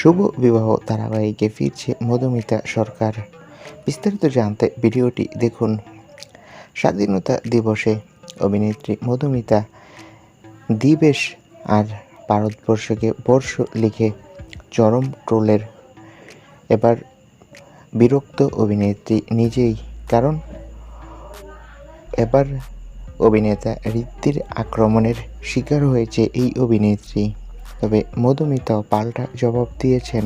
শুভ বিবাহ ধারাবাহিকে ফিরছে মধুমিতা সরকার। বিস্তারিত জানতে ভিডিওটি দেখুন। স্বাধীনতা দিবসে অভিনেত্রী মধুমিতা দিবেশ আর ভারতবর্ষকে বর্ষ লিখে চরম ট্রোলের। এবার বিরক্ত অভিনেত্রী নিজেই, কারণ এবার অভিনেতা ঋদ্ধির আক্রমণের শিকার হয়েছে এই অভিনেত্রী। তবে মধুমিতাও পাল্টা জবাব দিয়েছেন।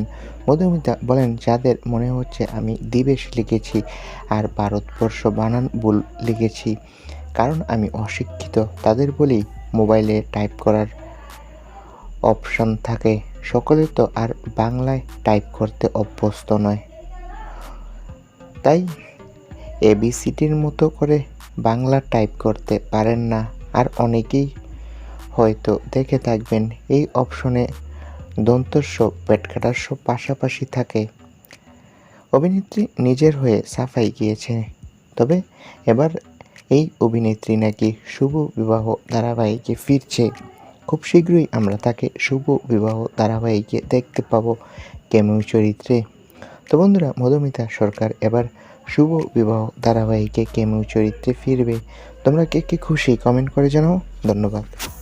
মধুমিতা বলেন, যাদের মনে হচ্ছে আমি দিবেশ লিখেছি আর ভারতবর্ষ বানান ভুল লিখেছি, কারণ আমি অশিক্ষিত, তাদের বলি মোবাইলে টাইপ করার অপশন থাকে। সকলে তো আর বাংলায় টাইপ করতে অভ্যস্ত নয়। তাই এবিসিটির মতো করে বাংলা টাইপ করতে পারেন না। আর অনেকেই হয়তো দেখে থাকবেন এই অপশনে দন্তস্ব পেটকাটাস্ব পাশাপাশি থাকে। অভিনেত্রী নিজের হয়ে সাফাই গিয়েছে। তবে এবার এই অভিনেত্রী নাকি শুভ বিবাহ ধারাবাহিকে ফিরছে। খুব শীঘ্রই আমরা তাকে শুভ বিবাহ ধারাবাহিকে দেখতে পাবো কেমিও চরিত্রে। তো বন্ধুরা, মধুমিতা সরকার এবার শুভ বিবাহ ধারাবাহিকে কেমিও চরিত্রে ফিরবে? তোমরা কে কে খুশি? কমেন্ট করে জানাও। ধন্যবাদ।